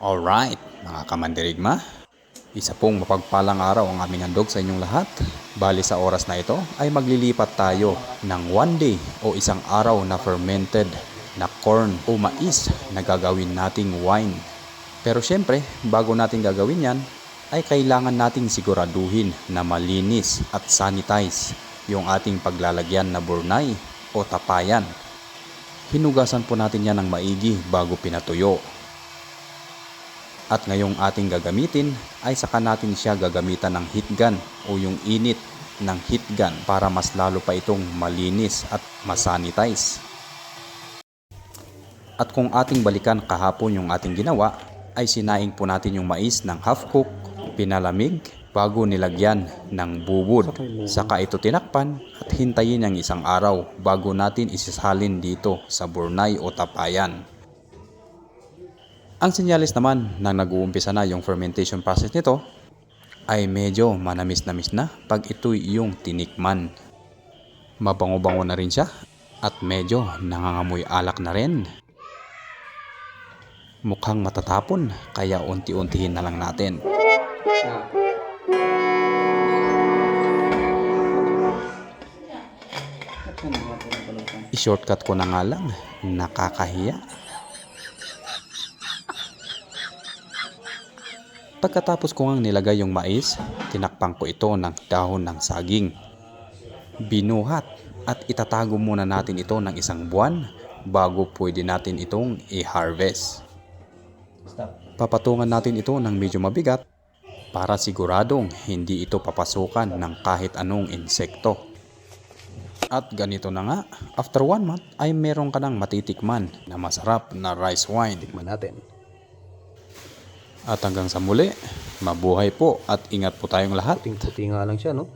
Alright, mga kamandirigma. Isa pong mapagpalang araw ang aming handog sa inyong lahat. Bali sa oras na ito ay maglilipat tayo ng one day o isang araw na fermented na corn o mais na gagawin nating wine. Pero syempre, bago natin gagawin yan, ay kailangan nating siguraduhin na malinis at sanitize yung ating paglalagyan na burnay o tapayan. Hinugasan po natin yan ng maigi bago pinatuyo. At ngayong ating gagamitin ay saka natin siya gagamitan ng heat gun o yung init ng heat gun para mas lalo pa itong malinis at masanitize. At kung ating balikan kahapon yung ating ginawa, ay sinaing po natin yung mais ng half cook, pinalamig, bago nilagyan ng bubod. Saka ito tinakpan at hintayin ng isang araw bago natin isisalin dito sa burnay o tapayan. Ang sinyalis naman na nag-uumpisa na yung fermentation process nito ay medyo manamis-namis na pag ito'y yung tinikman. Mabango-bango na rin siya at medyo nangangamoy alak na rin. Mukhang matatapon kaya unti-untihin na lang natin. I-shortcut ko na nga lang, nakakahiya. Pagkatapos ko ngang nilagay yung mais, tinakpan ko ito ng dahon ng saging. Binuhat at itatago muna natin ito ng isang buwan bago pwede natin itong i-harvest. Papatungan natin ito ng medyo mabigat para siguradong hindi ito papasukan ng kahit anong insekto. At ganito na nga, after one month ay meron ka ng matitikman na masarap na rice wine. Tikman natin. At hanggang sa muli, mabuhay po at ingat po tayong lahat. Puting-puti nga lang siya, no?